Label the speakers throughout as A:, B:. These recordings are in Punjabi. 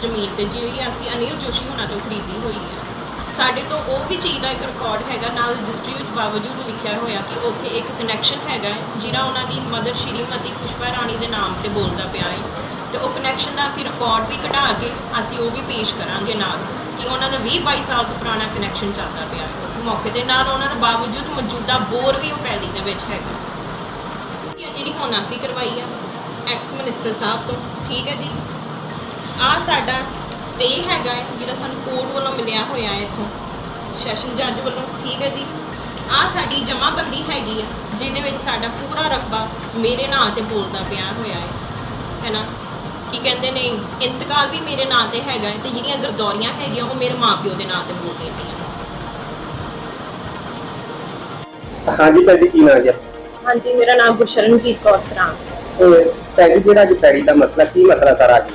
A: ਜ਼ਮੀਨ ਤੇ ਜਿਹੜੀ ਅਸੀਂ ਅਨਿਲ ਜੋਸ਼ੀ ਹੁਣਾਂ ਤੋਂ ਖਰੀਦੀ ਹੋਈ ਹੈ ਸਾਡੇ ਤੋਂ ਉਹ ਵੀ ਚੀਜ਼ ਦਾ ਇੱਕ ਰਿਕਾਰਡ ਹੈਗਾ ਨਾਲ ਰਜਿਸਟਰੀ ਵਿੱਚ ਬਾਵਜੂਦ ਲਿਖਿਆ ਹੋਇਆ ਕਿ ਉੱਥੇ ਇੱਕ ਕਨੈਕਸ਼ਨ ਹੈਗਾ ਹੈ, ਜਿਹੜਾ ਉਹਨਾਂ ਦੀ ਮਦਰ ਸ਼੍ਰੀਮਤੀ ਪੁਸ਼ਪਾ ਰਾਣੀ ਦੇ ਨਾਮ ਤੇ ਬੋਲਦਾ ਪਿਆ ਹੈ ਤੇ ਉਹ ਕਨੈਕਸ਼ਨ ਦਾ ਅਸੀਂ ਰਿਕਾਰਡ ਵੀ ਕਢਾ ਕੇ ਅਸੀਂ ਉਹ ਵੀ ਪੇਸ਼ ਕਰਾਂਗੇ ਨਾਲ ਕਿ ਉਹਨਾਂ ਦਾ 20 22 ਸਾਲ ਤੋਂ ਪੁਰਾਣਾ ਕਨੈਕਸ਼ਨ ਚੱਲਦਾ ਪਿਆ ਹੈ ਮੌਕੇ ਦੇ ਨਾਲ ਉਹਨਾਂ ਦੇ ਬਾਵਜੂਦ ਮੌਜੂਦਾ ਬੋਰ ਵੀ ਉਹ ਪੈਲੀ ਦੇ ਵਿੱਚ ਹੈਗਾ। ਇਹ ਜਿਹੜੀ ਹੁਣ ਅਸੀਂ ਕਰਵਾਈ ਆ ਐਕਸ ਮਿਨਿਸਟਰ ਸਾਹਿਬ ਤੋਂ। ਠੀਕ ਹੈ ਜੀ? ਆ ਸਾਡਾ ਸਟੇ ਹੈਗਾ ਹੈ ਜਿਹੜਾ ਸਾਨੂੰ ਕੋਰਟ ਵੱਲੋਂ ਮਿਲਿਆ ਹੋਇਆ ਹੈ ਇੱਥੋਂ। ਸੈਸ਼ਨ ਜੱਜ ਵੱਲੋਂ ਠੀਕ ਹੈ ਜੀ? ਆ ਸਾਡੀ ਜਮ੍ਹਾਂਬੰਦੀ ਹੈਗੀ ਆ ਜਿਹਦੇ ਵਿੱਚ ਸਾਡਾ ਪੂਰਾ ਰਕਬਾ ਮੇਰੇ ਨਾਂ ਤੇ ਬੋਲਦਾ ਪਿਆ ਹੋਇਆ ਹੈ। ਹੈ ਨਾ? ਕੀ ਕਹਿੰਦੇ ਨੇ ਇੰਤਕਾਲ ਵੀ ਮੇਰੇ ਨਾਂ ਤੇ ਹੈਗਾ ਹੈ ਤੇ ਜਿਹੜੀਆਂ ਗਰਦੌਰੀਆਂ ਹੈਗੀਆਂ ਉਹ ਮੇਰੇ ਮਾਪਿਓ ਦੇ ਨਾਂ ਤੇ ਬੋਲਦੀਆਂ ਪਈਆਂ।
B: ਹਾਂਜੀ ਭਾਈ ਜੀ ਕੀ ਨਾਮ ਜੀ?
A: ਹਾਂਜੀ ਮੇਰਾ ਨਾਮ ਗੁਰਸ਼ਰਨਜੀਤ ਕੌਰ ਸਰਾਂ
B: ਪੈਰੀ ਜਿਹੜਾ ਅੱਜ ਪੈਰੀ ਦਾ ਮਸਲਾ ਕੀ ਮਸਲਾ ਸਾਰਾ ਅੱਜ?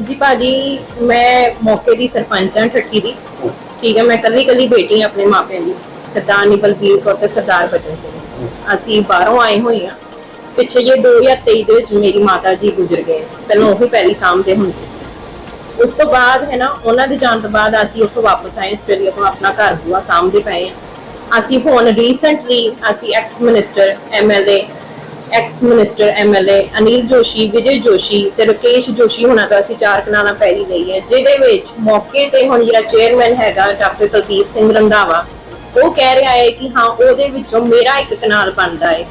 A: ਜੀ ਭਾਜੀ, ਮੈਂ ਮੌਕੇ ਦੀ ਸਰਪੰਚ ਹਾਂ ਠੱਠੀ ਦੀ। ਠੀਕ ਹੈ, ਮੈਂ ਕੱਲੀ ਕੱਲੀ ਬੇਟੀ ਹਾਂ ਆਪਣੇ ਮਾਪਿਆਂ ਦੀ। ਸਰਦਾਰਨੀ ਬਲਬੀਰ ਕੌਰ ਤੇ ਸਰਦਾਰ ਬਚਨ ਸਿੰਘ। ਅਸੀਂ ਬਾਹਰੋਂ ਆਏ ਹੋਏ ਹਾਂ। ਪਿੱਛੇ ਜੇ 2023 ਦੇ ਵਿੱਚ ਮੇਰੀ ਮਾਤਾ ਜੀ ਗੁਜ਼ਰ ਗਏ। ਪਹਿਲਾਂ ਉਹ ਹੀ ਪਹਿਲੀ ਸਾਹਮਣੇ ਹੁੰਦੇ ਸੀ। ਉਸ ਤੋਂ ਬਾਅਦ ਹੈ ਨਾ, ਉਹਨਾਂ ਦੇ ਜਾਣ ਤੋਂ ਬਾਅਦ ਅਸੀਂ ਉੱਥੋਂ ਵਾਪਸ ਆਏ, ਆਸਟ੍ਰੇਲੀਆ ਤੋਂ ਆਪਣਾ ਘਰ ਬੂਆ ਸਾਹਮਣੇ ਪਏ ਹਾਂ। ਅਸੀਂ ਹੁਣ ਰੀਸੈਂਟਲੀ ਅਸੀਂ ex minister MLA ex minister MLA Anil Joshi Vijay Joshi ਤੇ ਰਕੇਸ਼ ਜੋਸ਼ੀ ਹੁਣਾਂ ਤੋਂ ਅਸੀਂ ਚਾਰ ਕਨਾਲਾਂ ਪੈਰੀ ਲਈ ਹੈ ਜਿਹਦੇ ਵਿੱਚ ਮੌਕੇ ਤੇ ਹੁਣ ਜਿਹੜਾ ਚੇਅਰਮੈਨ ਹੈਗਾ ਡਾਕਟਰ ਕੁਲਦੀਪ ਸਿੰਘ ਰੰਧਾਵਾ ਉਹ ਕਹਿ ਰਿਹਾ ਹੈ ਕਿ ਹਾਂ ਉਹਦੇ ਵਿੱਚੋਂ ਮੇਰਾ ਇੱਕ ਕਨਾਲ ਬਣਦਾ ਹੈ।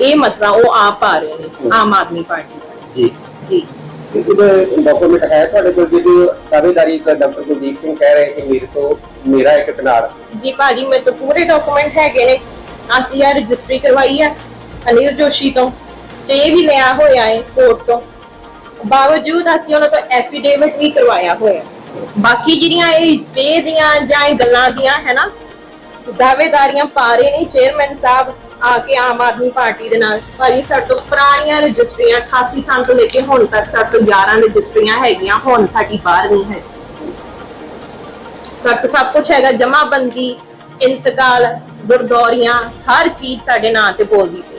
A: ਇਹ ਮਸਲਾ ਉਹ ਆਪ ਆ ਰਹੇ ਨੇ ਆਮ ਆਦਮੀ ਪਾਰਟੀ ਦਾ।
B: ਜੀ।
A: ਜੀ।
B: ਇਹ ਡਾਕੂਮੈਂਟ ਹੈ ਤੁਹਾਡੇ ਕੋਲ ਜਿਹਦੀ ਦਾਅਵੇਦਾਰੀ ਕਰ ਡਾਕਟਰ ਕੁਲਦੀਪ ਸਿੰਘ ਕਹਿ ਰਹੇ ਕਿ ਮੇਰੇ ਤੋਂ ਮੇਰਾ ਇੱਕ ਕਨਾਲ।
A: ਜੀ ਭਾਜੀ ਮੇਰੇ ਤੋਂ ਪੂਰੇ ਡਾਕੂਮੈਂਟ ਹੈਗੇ ਨੇ। ਅਸੀਂ ਆ ਰਜਿਸਟਰੀ ਕਰਵਾਈ ਹੈ ਅਨਿਲ ਜੋਸ਼ੀ ਤੋਂ ਸਟੇ ਵੀ ਲਿਆ ਹੋਇਆ ਹੈ ਕੋਰਟ ਤੋਂ। ਬਾਵਜੂਦ ਅਸੀਂ ਉਹਨਾਂ ਤੋਂ ਐਫੀਡੇਵਿਟ ਵੀ ਕਰਵਾਇਆ ਹੋਇਆ ਬਾਕੀ ਜਿਹੜੀਆਂ ਇਹ ਸਟੇ ਦੀਆਂ ਜਾਂ ਇਹ ਗੱਲਾਂ ਦੀਆਂ, ਹੈ ਨਾ, ਦਾਅਵੇਦਾਰੀਆਂ ਪਾ ਰਹੇ ਨੇ ਚੇਅਰਮੈਨ ਸਾਹਿਬ ਆ ਕੇ ਆਮ ਆਦਮੀ ਪਾਰਟੀ ਦੇ ਨਾਲ। ਭਾਜੀ, ਸਾਡੇ ਤੋਂ ਪੁਰਾਣੀਆਂ ਰਜਿਸਟਰੀਆਂ 88 ਸਾਲ ਤੋਂ ਲੈ ਕੇ ਹੁਣ ਤੱਕ ਸਾਡੇ ਤੋਂ 11 ਰਜਿਸਟਰੀਆਂ ਹੈਗੀਆਂ, ਹੁਣ ਸਾਡੀ 12ਵੀਂ ਹੈ। ਸਭ ਸਭ ਕੁਝ ਹੈਗਾ, ਜਮਾਬੰਦੀ, ਇੰਤਕਾਲ, ਗੁਰਦੌਰੀਆਂ, ਹਰ ਚੀਜ਼ ਸਾਡੇ ਨਾਂ ਤੇ ਬੋਲਦੀ ਪਈ।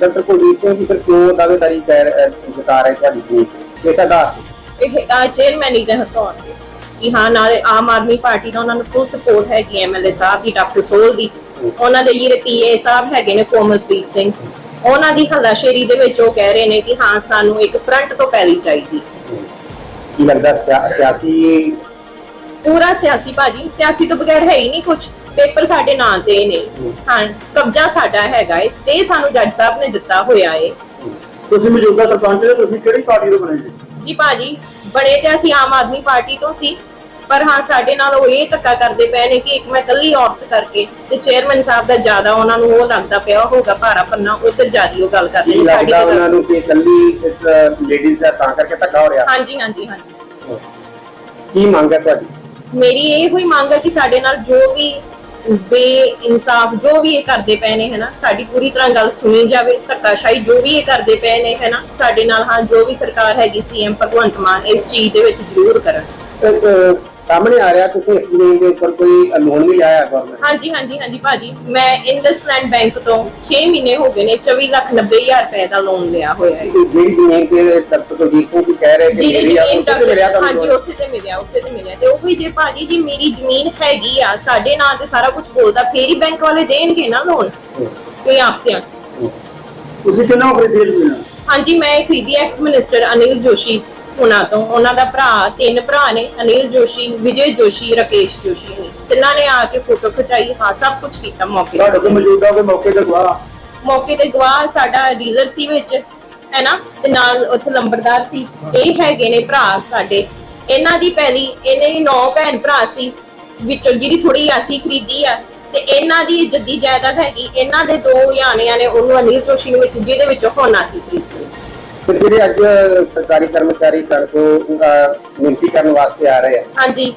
B: ਡਾਕਟਰ ਕੁਲਦੀਪ ਸਿੰਘ ਜੀ ਫਿਰ ਕਿਉਂ ਦਾਅਵੇਦਾਰੀ ਕਰ ਜਤਾ ਰਹੇ ਤੁਹਾਡੀ ਜੀ ਇਹ ਸਾਡਾ
A: ਇਹ ਆ ਚੇਅਰਮੈਨ ਹੀ ਦੇ ਹੱਥੋਂ ਆਉਂਦੇ ਕਿ ਹਾਂ ਨਾਲੇ ਆਮ ਆਦਮੀ ਪਾਰਟੀ ਦਾ ਉਹਨਾਂ ਨੂੰ ਫੁੱਲ ਸਪੋਰਟ ਹੈਗੀ ਐਮਐਲਏ ਸਾਹਿਬ ਦੀ ਡਾਕਟਰ ਸੋਲ ਦੀ ਉਹਨਾਂ ਦੇ ਜਿਹੜੇ ਪੀਏ ਸਾਹਿਬ ਹੈਗੇ ਨੇ ਕੋਮਲਪ੍ਰੀਤ ਸਿੰਘ। ਉਹਨਾਂ ਦੀ ਹੱਲਾਸ਼ੇਰੀ ਦੇ ਵਿੱਚ ਉਹ ਕਹਿ ਰਹੇ ਨੇ ਕਿ ਹਾਂ ਸਾਨੂੰ ਇੱਕ ਫਰੰਟ ਤੋਂ ਪੈਲੀ ਚਾਹੀਦੀ।
B: ਕੀ ਲੱਗਦਾ ਸਿਆ- ਸਿਆਸੀ
A: ਪੂਰਾ ਸਿਆਸੀ ਭਾਜੀ ਸਿਆਸੀ ਤੋਂ ਬਗੈਰ ਹੈ ਹੀ ਨਹੀਂ ਕੁਝ ਪੇਪਰ ਸਾਡੇ ਨਾਂ ਤੇ ਨੇ। ਹਾਂ। ਕਬਜ਼ਾ ਸਾਡਾ ਹੈਗਾ ਹੈ ਸਟੇ ਸਾਨੂੰ ਜੱਜ ਸਾਹਿਬ ਨੇ ਦਿੱਤਾ ਹੋਇਆ ਹੈ।
B: ਤੁਸੀਂ ਮੌਜੂਦਾ ਸਰਪੰਚ ਹੋ ਤੁਸੀਂ ਕਿਹੜੀ ਪਾਰਟੀ ਤੋਂ ਬਣੇ ਜੀ
A: ਜੀ ਭਾਜੀ ਬੜੇ ਤੇ ਅਸੀਂ ਆਮ ਆਦਮੀ ਪਾਰਟੀ ਤੋਂ ਸੀ। ਪਰ ਹਾਂ ਸਾਡੇ ਨਾਲ ਉਹ ਇਹ ਧੱਕਾ ਕਰਦੇ ਪਏ ਨੇ ਕਿ ਇੱਕ ਮੈਂ ਇਕੱਲੀ ਔਰਤ ਕਰਕੇ ਤੇ ਚੇਅਰਮੈਨ ਸਾਹਿਬ ਦਾ ਜ਼ਿਆਦਾ ਉਹਨਾਂ ਨੂੰ ਉਹ ਲੱਗਦਾ ਪਿਆ ਹੋਊਗਾ ਭਾਰਾ ਪੰਨਾ ਉਧਰ ਜਿਆਦੀ ਉਹ ਗੱਲ ਕਰਦੇ ਨੇ ਸਾਡੀ ਤੇ
B: ਉਹਨਾਂ ਨੂੰ ਕਿ ਇਕੱਲੀ ਇਸ ਲੇਡੀਜ਼ ਦਾ ਤਾਂ ਕਰਕੇ ਧੱਕਾ ਹੋ ਰਿਹਾ।
A: ਹਾਂਜੀ ਹਾਂਜੀ ਹਾਂਜੀ।
B: ਕੀ ਮੰਗ ਹੈ ਤੁਹਾਡੀ?
A: ਮੇਰੀ ਇਹ ਹੋਈ ਮੰਗ ਹੈ ਕਿ ਸਾਡੇ ਨਾਲ ਜੋ ਵੀ ਬੇਇਨਸਾਫ਼, ਜੋ ਵੀ ਇਹ ਕਰਦੇ ਪਏ ਨੇ, ਹਨਾ, ਸਾਡੀ ਪੂਰੀ ਤਰ੍ਹਾਂ ਗੱਲ ਸੁਣੀ ਜਾਵੇ, ਧੱਕਾਸ਼ਾਹੀ ਜੋ ਵੀ ਇਹ ਕਰਦੇ ਪਏ ਨੇ, ਹਨਾ, ਸਾਡੇ ਨਾਲ, ਹਾਂ, ਜੋ ਵੀ ਸਰਕਾਰ ਹੈਗੀ ਸੀਐਮ ਭਗਵੰਤ ਮਾਨ, ਇਸ ਚੀਜ਼ ਦੇ ਵਿੱਚ ਜ਼ਰੂਰ ਕਰਨ।
B: ਸਾਹਮਣੇ ਆ ਰਿਹਾ ਤੁਸੀਂ ਇਸ ਜ਼ਮੀਨ ਦੇ ਉੱਪਰ ਕੋਈ ਲੋਨ ਵੀ ਲਿਆ ਹੈ ਗਵਰਨਮੈਂਟ
A: ਹਾਂਜੀ ਹਾਂਜੀ ਹਾਂਜੀ ਭਾਜੀ। ਮੈਂ ਇੰਡਸਲੈਂਡ ਬੈਂਕ ਤੋਂ 6 ਮਹੀਨੇ ਹੋ ਗਏ ਨੇ 24 ਲੱਖ 90 ਹਜ਼ਾਰ ਰੁਪਏ ਦਾ ਲੋਨ ਲਿਆ ਹੋਇਆ ਹੈ।
B: ਜਿਹੜੀ ਜ਼ਮੀਨ ਤੇ ਡਾਕਟਰ ਕੁਲਦੀਪ ਸਿੰਘ ਜੀ ਕਹਿ ਰਹੇ ਕਿ ਮੇਰੀ ਆ ਉਸ ਤੇ ਮਿਲਿਆ
A: ਡਾਕਟਰ ਹਾਂਜੀ
B: ਤੁਹਾਨੂੰ
A: ਉਸੇ ਤੇ ਮਿਲਿਆ ਉਸੇ ਤੇ ਮਿਲਿਆ। ਤੇ ਉਹੀ ਜੇ ਭਾਜੀ ਜੀ ਮੇਰੀ ਜ਼ਮੀਨ ਹੈਗੀ ਆ ਸਾਡੇ ਨਾਂ ਤੇ ਸਾਰਾ ਕੁਝ ਬੋਲਦਾ ਫੇਰ ਹੀ ਬੈਂਕ ਵਾਲੇ ਦੇਣਗੇ ਨਾ ਲੋਨ ਕੋਈ ਆਪਸੇ
B: ਤੁਸੀਂ ਕਿੰਨਾ ਖਰੀਦੀ ਜ਼ਮੀਨ
A: ਹਾਂਜੀ ਮੈਂ ਖਰੀਦੀ ਐਕਸ ਮਿਨਿਸਟਰ ਅਨਿਲ ਜੋਸ਼ੀ। ਉਹਨਾਂ ਤੋਂ ਉਹਨਾਂ ਦਾ ਭਰਾ ਤਿੰਨ ਭਰਾ ਨੇ ਅਨਿਲ ਜੋਸ਼ੀ ਵਿਜੇ ਜੋਸ਼ੀ ਰਕੇਸ਼ ਜੋਸ਼ੀ ਨੇ। ਤਿੰਨਾਂ ਨੇ ਆ ਕੇ ਫੋਟੋ ਖਿਚਾਈ ਹਾਂ ਸਭ ਕੁਝ ਕੀਤਾ ਮੌਕੇ ਤੇ।
B: ਤੁਹਾਡੇ ਕੋਲ ਮੌਜੂਦਾ ਕੋਈ ਮੌਕੇ ਤੇ ਗਵਾਹ?
A: ਮੌਕੇ ਤੇ ਗਵਾਹ ਸਾਡਾ ਡੀਲਰ ਸੀ ਵਿੱਚ ਹੈ ਨਾ? ਤੇ ਨਾਲ ਉੱਥੇ ਲੰਬੜਦਾਰ ਸੀ। ਇਹ ਹੈਗੇ ਨੇ ਭਰਾ ਸਾਡੇ। ਇਹਨਾਂ ਦੀ ਪਹਿਲੀ ਇਹਨੇ ਨੌ ਭੈਣ ਭਰਾ ਸੀ। ਵਿੱਚੋਂ ਜਿਹੜੀ ਥੋੜੀ ਅਸੀਂ ਖਰੀਦੀ ਆ ਤੇ ਇਹਨਾਂ ਦੀ ਜੱਦੀ ਜਾਇਦਾਦ ਹੈਗੀ ਇਹਨਾਂ ਦੇ ਦੋ ਯਾਨਿਆਂ ਨੇ ਉਹਨੂੰ ਅਨੀਲ ਜੋਸ਼ੀ ਨੂੰ ਵਿੱਚ ਜਿਹਦੇ ਵਿੱਚੋਂ ਹੋਣਾ ਸੀ ਖਰੀਦੀ।
B: ਤੇ ਜਿਹੜੇ ਅੱਜ ਸਰਕਾਰੀ ਕਰਮਚਾਰੀ ਤੁਹਾਡੇ ਕੋਲ ਮਿਹਨਤੀ ਕਰਨ ਵਾਸਤੇ ਆ ਰਹੇ ਆ।
A: ਹਾਂਜੀ।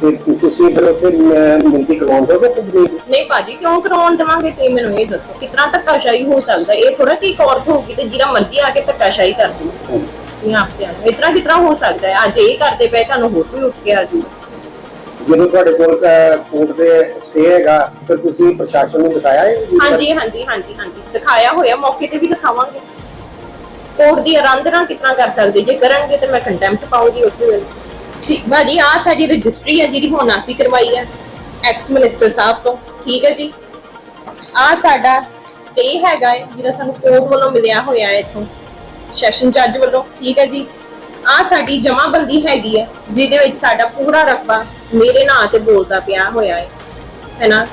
B: ਤੇ ਤੁਸੀਂ ਫਿਰ ਉੱਥੇ ਮਿਹਨਤੀ ਕਰਵਾਉਣ ਦੋਗੇ ਕਿ ਨਹੀਂ?
A: ਨਹੀਂ ਭਾਜੀ ਕਿਉਂ ਕਰਾਉਣ ਦੇਵਾਂਗੇ ਤੁਸੀਂ ਮੈਨੂੰ ਇਹ ਦੱਸੋ ਕਿਤਨਾ ਧੱਕਾਸ਼ਾਹੀ ਹੋ ਸਕਦਾ? ਇਹ ਥੋੜਾ ਕਿ ਇੱਕ ਔਰਤ ਹੋਊਗੀ ਤੇ ਜਿਹੜਾ ਮਰਜ਼ੀ ਆ ਕੇ ਧੱਕਾਸ਼ਾਹੀ ਕਰ ਦੂ ਇਹ ਆਪਸੇ ਆ ਇਤਨਾ ਕਿਤਨਾ ਹੋ ਸਕਦਾ ਹੈ? ਅੱਜ ਇਹ ਕਰਦੇ ਪਏ ਤੁਹਾਨੂੰ ਹੋਰ ਕੋਈ ਉੱਠ ਕੇ ਆ ਜੂ
B: ਜਦੋਂ ਤੁਹਾਡੇ ਕੋਲ ਕੋਰਟ ਦੇ ਸਟੇ ਹੈਗਾ ਫਿਰ ਤੁਸੀਂ ਪ੍ਰਸ਼ਾਸਨ ਨੂੰ ਦਿਖਾਇਆ ਹੈ
A: ਹਾਂਜੀ ਹਾਂਜੀ ਹਾਂਜੀ ਹਾਂਜੀ। ਦਿਖਾਇਆ ਹੋਇਆ ਮੌਕੇ ਤੇ ਵੀ ਦਿਖਾਵਾਂਗੇ। ਕੋਰਟ ਦੀ ਆਰਾਧਨਾ ਕਿਤਨਾ ਕਰ ਸਕਦੇ? ਜੇ ਕਰਨਗੇ ਤੇ ਮੈਂ ਕੰਟੈਂਪਟ ਪਾਉਂਗੀ ਉਸ ਵੇਲੇ। ਠੀਕ, ਭਾਜੀ ਆ ਸਾਡੀ ਰਜਿਸਟਰੀ ਹੈ ਜਿਹੜੀ ਹੁਣ ਅਸੀਂ ਕਰਵਾਈ ਹੈ ਐਕਸ ਮਿਨਿਸਟਰ ਸਾਹਿਬ ਤੋਂ। ਠੀਕ ਹੈ ਜੀ? ਆ ਸਾਡਾ ਸਟੇ ਹੈਗਾ ਹੈ, ਜਿਹੜਾ ਸਾਨੂੰ ਕੋਰਟ ਵੱਲੋਂ ਮਿਲਿਆ ਹੋਇਆ ਹੈ ਇੱਥੋਂ ਸੈਸ਼ਨ ਜੱਜ ਵੱਲੋਂ। ਠੀਕ ਹੈ ਜੀ? ਆ ਸਾਡੀ ਜਮਾਬੰਦੀ ਹੈਗੀ ਹੈ, ਜਿਹਦੇ ਵਿੱਚ ਸਾਡਾ ਪੂਰਾ ਰਕਬਾ ਮੇਰੇ ਨਾਂ ਤੇ ਬੋਲਦਾ ਪਿਆ ਹੋਇਆ ਹੈ। ਹੈ ਨਾ?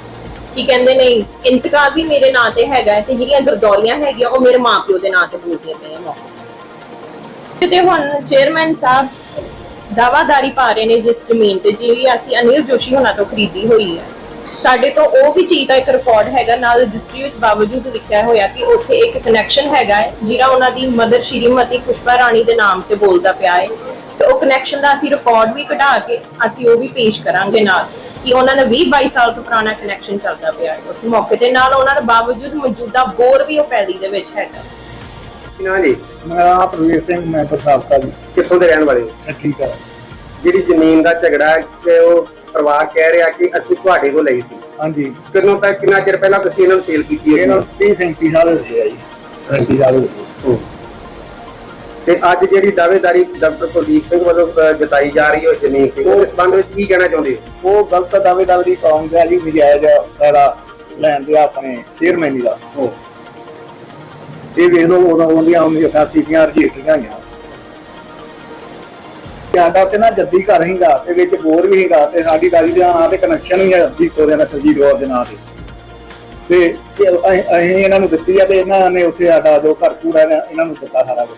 A: ਕੀ ਕਹਿੰਦੇ ਨੇ, ਇੰਤਕਾਲ ਵੀ ਮੇਰੇ ਨਾਂ ਤੇ ਹੈਗਾ ਤੇ ਜਿਹੜੀਆਂ ਗਰਦੌਲੀਆਂ ਹੈਗੀਆਂ, ਉਹ ਮੇਰੇ ਮਾਪਿਓ ਦੇ ਨਾਂ ਤੇ ਬੋਲਦੀਆਂ ਪਈਆਂ ਮੌਕੇ ਤੇ ਹੁਣ ਚੇਅਰਮੈਨ ਸਾਹਿਬ ਦਾਵਾਦਾਰੀ ਪਾ ਰਹੇ ਨੇ ਜਿਸ ਜ਼ਮੀਨ ਤੇ, ਜਿਹੜੀ ਅਸੀਂ ਅਨਿਲ ਜੋਸ਼ੀ ਹੋਣਾ ਤੋਂ ਖਰੀਦੀ ਹੋਈ ਹੈ। ਸਾਡੇ ਤੋਂ ਉਹ ਵੀ ਚੀਜ਼ ਦਾ ਇੱਕ ਰਿਕਾਰਡ ਹੈਗਾ, ਨਾਲ ਰਜਿਸਟਰੀ ਵਿੱਚ ਬਾਵਜੂਦ ਲਿਖਿਆ ਹੋਇਆ ਕਿ ਉੱਥੇ ਇੱਕ ਕਨੈਕਸ਼ਨ ਹੈਗਾ ਹੈ, ਜਿਹੜਾ ਉਹਨਾਂ ਦੀ ਮਦਰ ਸ਼੍ਰੀਮਤੀ ਪੁਸ਼ਪਾ ਰਾਣੀ ਦੇ ਨਾਮ ਤੇ ਬੋਲਦਾ ਪਿਆ ਹੈ। ਤੇ ਉਹ ਕਨੈਕਸ਼ਨ ਦਾ ਅਸੀਂ ਰਿਕਾਰਡ ਵੀ ਕਢਾ ਕੇ ਅਸੀਂ ਉਹ ਵੀ ਪੇਸ਼ ਕਰਾਂਗੇ ਨਾਲ। ਕਿ ਉਹਨਾਂ ਦਾ 20 22 ਸਾਲ ਤੋਂ ਪੁਰਾਣਾ ਕਨੈਕਸ਼ਨ ਚੱਲਦਾ ਪਿਆ ਹੈ। ਉਸ ਮੌਕੇ ਤੇ ਨਾਲ ਉਹਨਾਂ ਦਾ ਬਾਵਜੂਦ ਮੌਜੂਦਾ ਬੋਰ ਵੀ ਉਹ ਪੈਲੀ ਦੇ ਵਿੱਚ ਹੈਗਾ
B: ਨਾ ਜੀ?
C: ਮੇਰਾ ਪ੍ਰਵੀਰ ਸਿੰਘ ਮੈਂਬਰ ਸਾਬਕਾ ਜੀ
B: ਕਿੱਥੋਂ ਦੇ ਰਹਿਣ ਵਾਲੇ ਹੋ?
C: ਠੀਕ ਹੈ
B: ਜਿਹੜੀ ਜ਼ਮੀਨ ਦਾ ਝਗੜਾ ਹੈ ਕਿ ਉਹ ਪਰਿਵਾਰ ਕਹਿ ਰਿਹਾ ਕਿ ਅਸੀਂ ਤੁਹਾਡੇ ਕੋਲ ਲਈ ਸੀ।
C: ਹਾਂਜੀ।
B: ਕਿੰਨੋਂ ਤੱਕ ਕਿੰਨਾ ਚਿਰ ਪਹਿਲਾਂ ਤੁਸੀਂ ਇਹਨਾਂ ਨੂੰ ਸੇਲ ਕੀਤੀ ਹੈ
C: ਇਹਨਾਂ 30 37 ਸਾਲ ਹੋ ਗਏ ਆ ਜੀ। 37 ਸਾਲ ਹੋ ਗਏ।
B: ਤੇ ਅੱਜ ਜਿਹੜੀ ਦਾਅਵੇਦਾਰੀ ਡਾਕਟਰ ਕੁਲਦੀਪ ਸਿੰਘ ਵੱਲੋਂ ਜਤਾਈ ਜਾ ਰਹੀ ਹੈ ਉਸ ਜ਼ਮੀਨ ਤੇ। ਸੰਬੰਧ ਵਿੱਚ ਕੀ ਕਹਿਣਾ ਚਾਹੁੰਦੇ ਹੋ?
C: ਉਹ ਗਲਤ ਦਾਅਵੇਦਾਰ ਕੌਮ ਦਾ ਜੀ ਨਜਾਇਜ਼ ਫਾਇਦਾ ਲੈਣ ਦੇ ਆਪਣੇ ਚੇਅਰਮੈਨ ਦਾ। ਇਹ ਵੇਖ ਲਓ ਉਦੋਂ ਉਹਦੀਆਂ 88 ਦੀਆਂ ਰਜਿਸਟਰੀਆਂ ਆਈਆਂ ਸਾਡਾ ਤੇ ਨਾ ਜੱਦੀ ਘਰ ਹੀਗਾ ਤੇ ਵਿੱਚ ਬੋਰ ਵੀ ਹੀਗਾ ਤੇ ਸਾਡੀ ਗਾੜੀ ਦੇ ਨਾਂ ਤੇ ਕਨੈਕਸ਼ਨ ਵੀ ਹੈ ਜੀਤੋ ਦੇ ਨਾਲ ਸਰਜੀਤ ਕੌਰ ਦੇ ਨਾਂ ਤੇ। ਤੇ ਇਹ ਅਸੀਂ ਅਸੀਂ ਇਹਨਾਂ ਨੂੰ ਦਿੱਤੀ ਆ ਤੇ ਇਹਨਾਂ ਨੇ ਉੱਥੇ ਸਾਡਾ ਜੋ ਘਰ ਪੂਰਾ ਇਹਨਾਂ ਇਹਨਾਂ ਨੂੰ ਦਿੱਤਾ ਸਾਰਾ ਕੁਝ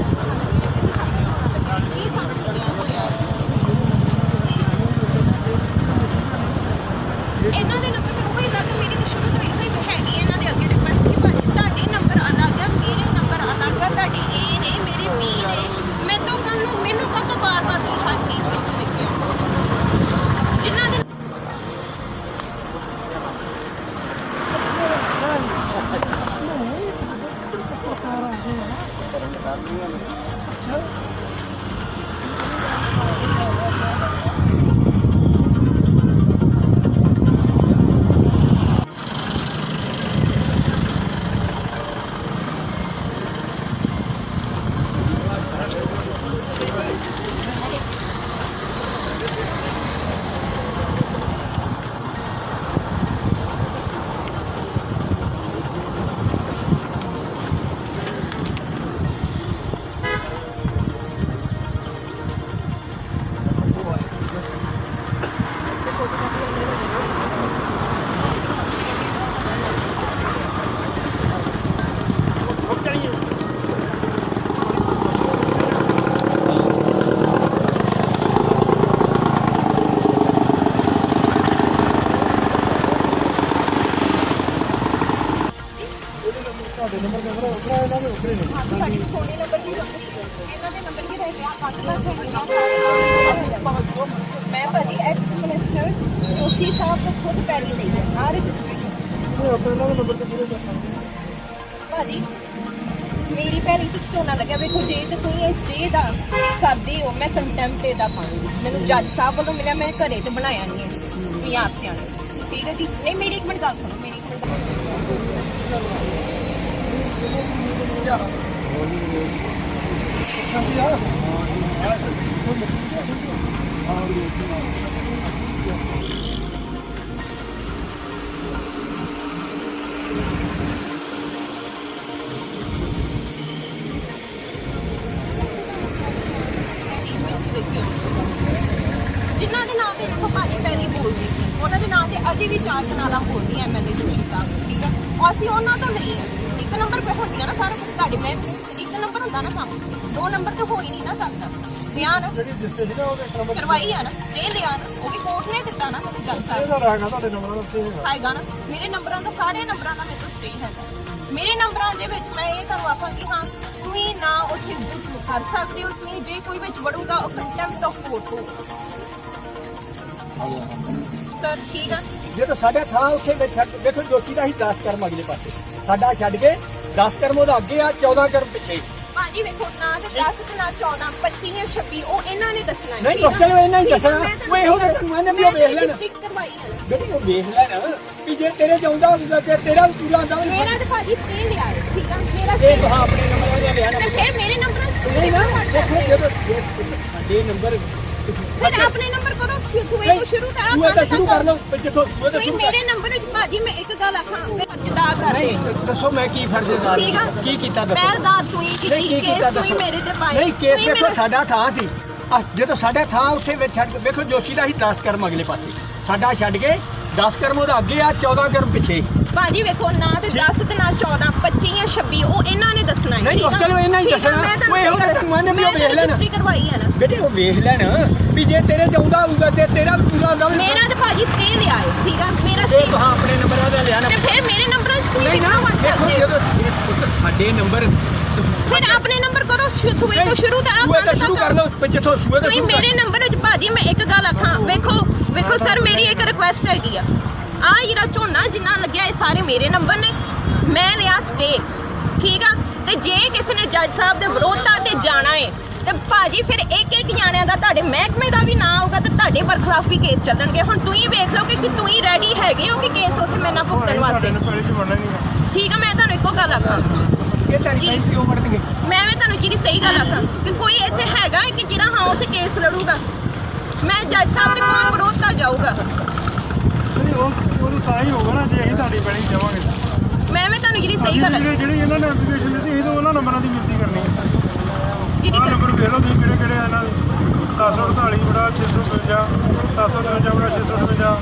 D: ਜੋਸ਼ੀ ਸਾਹਿਬ ਤੋਂ ਖੁਦ ਪੈਰੀ ਲਈ ਹੈ ਆ ਰਜਿਸਟ੍ਰੇਸ਼ਨ ਭਾਜੀ ਮੇਰੀ ਪੈਰੀ ਤੇ ਝੋਨਾ ਲੱਗਿਆ ਵੇਖੋ ਜੇ ਤੇ ਤੁਸੀਂ ਇਸ ਦੇ ਦਾ ਕਰਦੇ ਹੋ ਮੈਂ ਕੰਟੈਂਪਟ ਦਾ ਪਾਉਂਗੀ ਮੈਨੂੰ ਜੱਜ ਸਾਹਿਬ ਵੱਲੋਂ ਮਿਲਿਆ ਮੈਂ ਘਰੇ ਤੇ ਬਣਾਇਆ ਨਹੀਂ ਹੈ ਤੁਸੀਂ ਆਪ ਸਿਆਣੇ। ਠੀਕ ਹੈ ਜੀ? ਨਹੀਂ ਮੇਰੀ ਇੱਕ ਮਿੰਟ ਗੱਲ ਸੁਣੋ ਮੇਰੀ ਇੱਕ ਮਿੰਟ ਗੱਲ ਜਿਨ੍ਹਾਂ ਦੇ ਆਕਾਸ਼ ਨਾਲਾ ਬੋਲਦੀ ਐ ਐਮਐਲਏ ਜੋਸ਼ੀ ਸਾਹਿਬ ਠੀਕ ਹੈ? ਔਰ ਅਸੀਂ ਉਹਨਾਂ ਤੋਂ ਨਹੀਂ ਹੈ ਇੱਕ ਨੰਬਰ ਤੇ ਹੁੰਦੀਆਂ ਨਾ ਸਾਰੇ ਕੁਝ ਤੁਹਾਡੇ ਮੈਂ ਇੱਕ ਨੰਬਰ ਹੁੰਦਾ ਨਾ ਕੰਮ ਦੋ ਨੰਬਰ ਤੇ ਹੋ ਹੀ ਨਹੀਂ ਨਾ ਸਕਦਾ ਬਿਆਨ ਕਰਵਾਈ ਆ ਨਾ ਇਹ ਲਿਆ ਨਾ ਉਹ ਵੀ ਕੋਰਟ ਨੇ ਦਿੱਤਾ ਨਾ ਮੈਨੂੰ ਜੱਜ ਸਾਹਿਬ ਆਏਗਾ ਨਾ ਮੇਰੇ ਨੰਬਰਾਂ ਦਾ ਸਾਰੇ ਨੰਬਰਾਂ ਦਾ ਮੇਰੇ ਕੋਲ ਸਟੇ ਹੈਗਾ। ਮੇਰੇ ਨੰਬਰਾਂ ਦੇ ਵਿੱਚ ਮੈਂ ਇਹ ਤੁਹਾਨੂੰ ਆਖਾਂਗੀ ਹਾਂ ਤੁਸੀਂ ਨਾ ਉੱਥੇ ਵਿੱਚ ਕਰ ਸਕਦੇ ਹੋ ਤੁਸੀਂ ਜੇ ਕੋਈ ਵਿੱਚ ਵੜੂਗਾ ਉਹ ਕੰਟੈਂਪਟ ਆਫ ਕੋਰਟ ਹੋ ਤਾਂ ਠੀਕ ਆ?
E: ਜੇ ਤਾਂ ਸਾਡਾ ਥਾਂ ਉੱਥੇ ਦੇਖੋ ਜੋਤੀ ਦਾ ਹੀ 10 ਕਰਮ ਅਗਲੇ ਪਾਸੇ। ਸਾਡਾ ਛੱਡ ਕੇ 10 ਕਰਮ ਉਹਦਾ ਅੱਗੇ ਆ 14 ਕਰਮ ਪਿੱਛੇ।
D: ਭਾਜੀ ਵੇਖੋ ਨਾ ਤੇ 10 ਤੇ ਨਾ 14 25 ਜਾਂ 26 ਉਹ ਇਹਨਾਂ ਨੇ ਦੱਸਣਾ
E: ਨਹੀਂ, ਨੂੰ ਇਹਨਾਂ ਹੀ ਦੱਸਣਾ। ਉਹ ਇਹੋ ਜਿਹੇ ਤੁਹਾਨੂੰ ਇਹਨੇ ਵੀ ਉਹ ਵੇਖ ਲੈਣਾ।
D: ਨਾ।
E: ਬੇਟੀ ਉਹ ਵੇਖ ਲੈਣਾ ਵੀ ਜੇ ਤੇਰੇ ਚਾਹੁੰਦਾ ਹੁੰਦਾ ਤੇ ਤੇਰਾ ਵੀ ਪੂਰਾ ਹੁੰਦਾ।
D: ਮੇਰਾ ਤੇ ਭਾਜੀ ਸਟੇ ਲਿਆ ਠੀਕ ਆ? ਮੇਰਾ stay-
E: ਤਾਂ ਆਪਣੇ ਨੰਬਰ ਦੇ ਲਿਆ ਨਾ।
D: ਤੇ ਫਿਰ ਮੇਰੇ ਨੰਬਰਾਂ ਚ
E: ਨਹੀਂ ਨਾ ਦੇਖੋ ਜੇ ਸਾਡੇ ਨੰਬਰ
D: ਫਿਰ ਆਪਣੇ ਨੰਬਰ ਕਰੋ ਸੂਏ ਤੋਂ ਸ਼ੁਰੂ ਤਾਂ
E: ਤੂੰ ਇਹਦਾ ਸ਼ੁਰੂ ਕਰ ਲਓ ਤੇ ਜਿੱਥੋਂ ਤਾਂ ਸ਼ੁਰੂ ਕਰ।
D: ਮੇਰੇ ਨੰਬਰ ਵਿੱਚ ਭਾਜੀ ਮੈਂ ਇੱਕ ਗੱਲ ਆਖਾਂ ਮੈਂ ਜਦਾ ਕਰ ਰਹੀ
E: ਨਹੀਂ ਦੱਸੋ ਮੈਂ ਕੀ ਫਰਜ਼ ਦਾ
D: ਠੀਕ ਆ
E: ਕੀ ਕੀਤਾ ਦੱਸੋ
D: ਮੈਂ ਦਾ ਤੂੰ ਹੀ
E: ਨਹੀਂ ਕੀ
D: ਕੀਤੀ
E: ਕੀਤਾ
D: ਕੇਸ ਤੂੰ ਹੀ
E: ਦੱਸੋ
D: ਮੇਰੇ ਤੇ ਪਾਈ
E: ਨਹੀਂ ਕੇਸ
D: ਤੂੰ ਹੀ
E: ਦੇਖੋ
D: ਮੇਰੇ-
E: ਸਾਡਾ ਥਾਂ ਸੀ ਆਹ ਜਦੋਂ ਸਾਡਾ ਥਾਂ ਉੱਥੇ ਵਿੱਚ ਛੱਡ ਕੇ ਵੇਖੋ ਜੋਸ਼ੀ ਦਾ ਹੀ 10 ਕਰਮ ਅਗਲੇ ਪਾਸੇ ਸਾਡਾ ਛੱਡ ਕੇ 10 ਕਰਮ ਉਹਦਾ ਅੱਗੇ ਆ 14 ਕਰਮ ਪਿੱਛੇ
D: ਭਾਜੀ ਵੇਖੋ ਨਾ ਤੇ 10 ਤੇ ਨਾ 14 25 ਜਾਂ 26 ਉਹ ਇਹਨਾਂ ਨੇ ਦੱਸਣਾ ਹੈ
E: ਨਹੀਂ,
D: ਠੀਕ ਆ?
E: ਚਲੋ ਇਹਨਾਂ ਹੀ
D: ਠੀਕ ਆ,
E: ਦੱਸਣਾ।
D: ਮੈਂ ਤੁਹਾਨੂੰ
E: ਉਹ ਇਹੋ ਜਿਹੇ ਤੁਹਾਨੂੰ ਇਹਨੇ ਵੀ ਉਹ
D: ਮੈਂ
E: ਵੇਖ ਲੈਣਾ।
D: ਰਜਿਸਟਰੀ ਕਰਵਾਈ ਹੈ ਨਾ
E: ਬੇਟੇ ਉਹ ਵੇਖ ਲੈਣ ਵੀ ਜੇ ਤੇਰੇ ਚਾਹੁੰਦਾ ਹੋਊਗਾ ਤੇ ਤੇਰਾ ਵੀ ਪੂਰਾ ਹੁੰਦਾ
D: ਮੇਰਾ ਤੇ ਭਾਜੀ ਸਟੇ ਲਿਆ ਹੈ ਠੀਕ ਆ ਮੇਰਾ
E: ਇਹ
D: stay-
E: ਤੁਹਾਂ ਆਪਣੇ ਨੰਬਰਾਂ ਦਾ ਲਿਆ ਨਾ
D: ਤੇ ਫਿਰ ਮੇਰੇ ਨੰਬਰਾਂ ਚ ਤੁਸੀਂ
E: ਨਹੀਂ ਨਾ
D: ਕਿੱਥੋਂ ਵੜ
E: ਦੇਖੋ
D: ਸਕਦੇ ਹੋ?
E: ਜਦੋਂ ਪੁੱਤ ਸਾਡੇ ਨੰਬਰ
D: ਫਿਰ ਆਪਣੇ ਨੰਬਰ ਕਰੋ ਸ਼ੁ- ਸੂਏ ਤੋਂ ਸ਼ੁਰੂ ਤਾਂ
E: ਸੂਏ
D: ਆਪਾਂ
E: ਤੋਂ ਸ਼ੁਰੂ ਕਰ ਲਓ ਤੇ ਜਿੱਥੋਂ ਸੂਏ ਤੋਂ
D: ਤੁਸੀਂ
E: ਸ਼ੁਰੂ ਕਰ
D: ਮੇਰੇ ਨੰਬਰ ਵਿੱਚ ਭਾਜੀ ਮੈਂ ਇੱਕ ਗੱਲ ਆਖਾਂ। ਵੇਖੋ ਵੇਖੋ ਸਰ ਮੇਰੀ ਇੱਕ ਰਿਕੁਐਸਟ ਹੈਗੀ ਆ। ਆ ਜਿਹੜਾ ਝੋਨਾ ਜਿੰਨਾ ਲੱਗਿਆ ਇਹ ਸਾਰੇ ਮੇਰੇ ਨੰਬਰ ਨੇ। ਮੈਂ ਲਿਆ ਸਟੇ ਠੀਕ ਆ? ਤੇ ਜੇ ਕਿਸੇ ਨੇ ਜੱਜ ਸਾਹਿਬ ਦੇ ਵਿਰੋਧਤਾ ਤੇ ਜਾਣਾ ਹੈ ਤੇ ਭਾਜੀ ਫਿਰ ਇੱਕ ਇੱਕ ਜਾਣਿਆਂ ਦਾ ਤੁਹਾਡੇ ਮਹਿਕਮੇ ਦਾ ਵੀ ਨਾਂ ਤੁਹਾਡੇ ਬਰਖਲਾਫ ਵੀ ਕੇਸ ਚੱਲਣਗੇ। ਹੁਣ ਤੁਸੀਂ ਵੇਖ ਲਓ ਕਿ ਤੁਸੀਂ ਰੈਡੀ ਹੈਗੇ ਹੋ ਕਿ ਕੇਸ ਉੱਥੇ ਮੇਰੇ ਨਾਲ ਭੁਗਤਣ ਵਾਸਤੇ? ਠੀਕ ਆ ਮੈਂ ਤੁਹਾਨੂੰ ਇੱਕੋ ਗੱਲ ਆਖਾਂ।
E: ਇਹ
D: ਮੈਂ ਵੀ ਤੁਹਾਨੂੰ ਜਿਹੜੀ ਸਹੀ ਗੱਲ ਆਖਾਂ ਕਿ ਕੋਈ ਇੱਥੇ ਹੈਗਾ ਹੈ ਕਿ ਜਿਹੜਾ ਹਾਂ ਉੱਥੇ ਕੇਸ ਲੜੂਗਾ? ਮੈਂ ਜੱਜ ਸਾਹਿਬ ਦੇ ਕੋਲ ਵਿਰੋਧਤਾ ਜਾਊਗਾ।
F: ਉਹਨੂੰ ਤਾਂ ਹੀ ਹੋਗਾ ਨਾ ਜੇ ਅਸੀਂ ਤੁਹਾਡੀ ਬਣੀ ਜਾਵਾਂਗੇ
D: ਮੈਂ ਵੀ ਤੁਹਾਨੂੰ ਜਿਹੜੀ ਸਹੀ ਗੱਲ
F: ਜਿਹੜੇ ਇਹਨਾਂ ਨੇ ਐਪਲੀਕੇਸ਼ਨ ਦਿੱਤੀ ਸੀ ਤਾਂ ਉਹਨਾਂ ਨੰਬਰਾਂ ਦੀ ਗਿਣਤੀ ਕਰਨੀ ਹੈ। ਵੇਖ ਲਓ ਤੁਸੀਂ ਕਿਹੜੇ ਕਿਹੜੇ ਆ ਇਹਨਾਂ ਦੇ 748 ਬੜਾ 652 753 ਬੜਾ 652